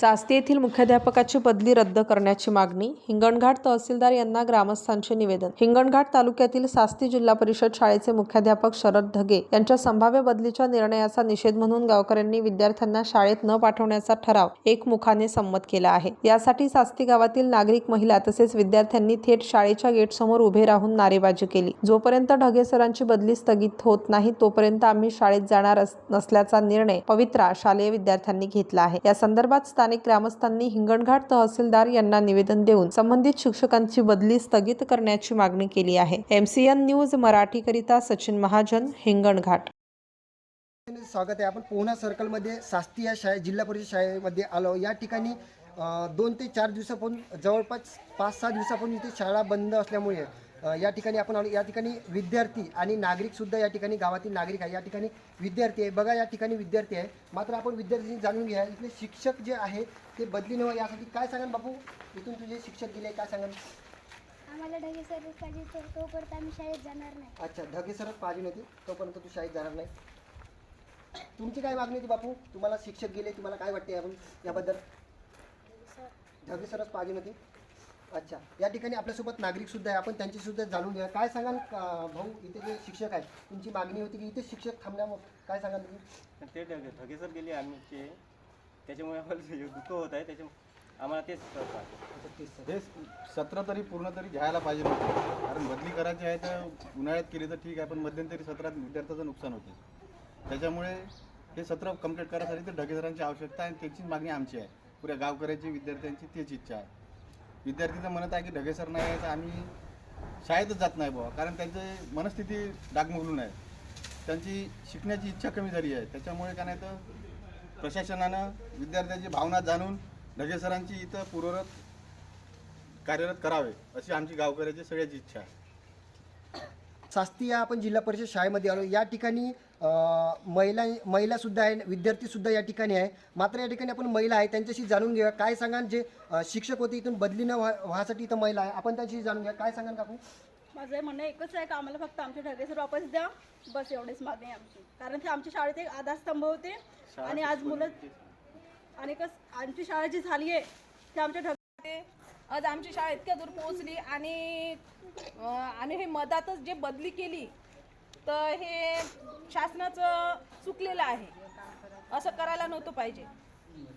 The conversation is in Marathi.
Sasti येथील मुख्याध्यापकाची बदली रद्द करण्याची मागणी हिंगणघाट तहसीलदार यांना ग्रामस्थांचे निवेदन. हिंगणघाट तालुक्यातील सास्ती जिल्हा परिषद शाळेचे मुख्याध्यापक शरद ढगे यांच्या संभाव्य बदलीच्या निर्णयाचा निषेध म्हणून गावकऱ्यांनी विद्यार्थ्यांना शाळेत न पाठवण्याचा ठराव एकमुखाने संमत केला आहे. यासाठी सास्ती गावातील नागरिक महिला तसेच विद्यार्थ्यांनी थेट शाळेच्या गेटसमोर उभे राहून नारेबाजी केली. जोपर्यंत ढगे सरांची बदली स्थगित होत नाही तोपर्यंत आम्ही शाळेत जाणार अस- नसल्याचा निर्णय पवित्रा शालेय विद्यार्थ्यांनी घेतला आहे. या संदर्भात स्थानिक ग्रामस्थांनी हिंगणघाट तहसीलदार यांना निवेदन देऊन संबंधित शिक्षकांची बदली स्थगित करण्याची मागणी केली आहे. एमसीएन न्यूज मराठीकरिता सचिन महाजन हिंगणघाट. स्वागत आहे. आपण पोहना सर्कलमध्ये सास्ती या शाळे जिल्हा परिषद शाळेमध्ये आलो. या ठिकाणी दोन ते चार दिवसापासून जवळपास पाच सहा दिवसापासून इथे शाळा बंद असल्यामुळे या ठिकाणी आपण या ठिकाणी विद्यार्थी आणि नागरिकसुद्धा या ठिकाणी गावातील नागरिक आहे. या ठिकाणी विद्यार्थी आहे. बघा या ठिकाणी विद्यार्थी आहे. मात्र आपण विद्यार्थ्यांनी जाणून घ्या इथले शिक्षक जे आहे ते बदली नव्हे यासाठी काय सांगाल बापू? इथून तुझे शिक्षक गेले काय सांगाल? आम्हाला ढगे सर्विस पाहिजे तोपर्यंत आम्ही शाळेत जाणार नाही. अच्छा धगे सरच पाहिजे नव्हती तोपर्यंत तू शाळेत जाणार नाही. तुमची काय मागणी होती बापू? तुम्हाला शिक्षक गेले तुम्हाला काय वाटते याबद्दल? याबद्दल? धगे सरच पाहिजे नव्हती अच्छा. या ठिकाणी आपल्यासोबत नागरिक सुद्धा आहे. आपण त्यांची सुद्धा जाणून घ्या काय सांगाल भाऊ? इथे जे शिक्षक आहेत तुमची मागणी होती की इथे शिक्षक थांबण्यावर काय सांगाल तुम्ही? ते ढगे ढगेसर गेले आमचे त्याच्यामुळे आम्हाला दुःख होत आहे. त्याच्यामुळे आम्हाला तेच. हे सत्र तरी पूर्ण तरी घ्यायला पाहिजे कारण बदली करायची आहे तर उन्हाळ्यात केली तर ठीक आहे पण मध्यंतरी सत्रात विद्यार्थ्याचं नुकसान होते. त्याच्यामुळे हे सत्र कंप्लीट करायसाठी तर ढगे सरांची आवश्यकता आहे आणि त्याचीच मागणी आमची आहे. पुऱ्या गावकऱ्याची विद्यार्थ्यांची तीच इच्छा आहे. विद्यार्थी तर म्हणत आहे की ढगे सर नाही आहे तर आम्ही शाळेतच जात नाही बुवा. कारण त्यांची मनस्थिती डागमगलून आहे. त्यांची शिकण्याची इच्छा कमी झाली आहे. त्याच्यामुळे काय नाही तर प्रशासनानं विद्यार्थ्यांची भावना जाणून ढगे सरांची इथं पूर्वरत कार्यरत करावे अशी आमची गावकऱ्याची सगळ्याची इच्छा आहे. सास्ती या आपण जिल्हा परिषद शाळेमध्ये आलो. या ठिकाणी महिला महिलासुद्धा आहे विद्यार्थीसुद्धा या ठिकाणी आहे. मात्र या ठिकाणी आपण महिला आहे त्यांच्याशी जाणून घेऊया. काय सांगाल जे शिक्षक होते इथून बदली न व्हा व्हासाठी इथं महिला आहे. आपण त्यांच्याशी जाणून घ्या काय सांगाल काकू? माझं म्हणणं एकच आहे का आम्हाला फक्त आमचे ढगेसर वापस द्या. बस एवढीच मागणी आहे आमची. कारण ते आमच्या शाळेत एक आधारस्तंभ होते. आणि आज मुलं आणि कस आमची शाळा जी झाली आहे ते आमच्या ढगे आज आमची शाळा इतक्या दूर पोहोचली आणि आणि हे मधातच जे बदली केली तर हे शासनाचं चुकलेलं आहे. असं करायला नव्हतं पाहिजे.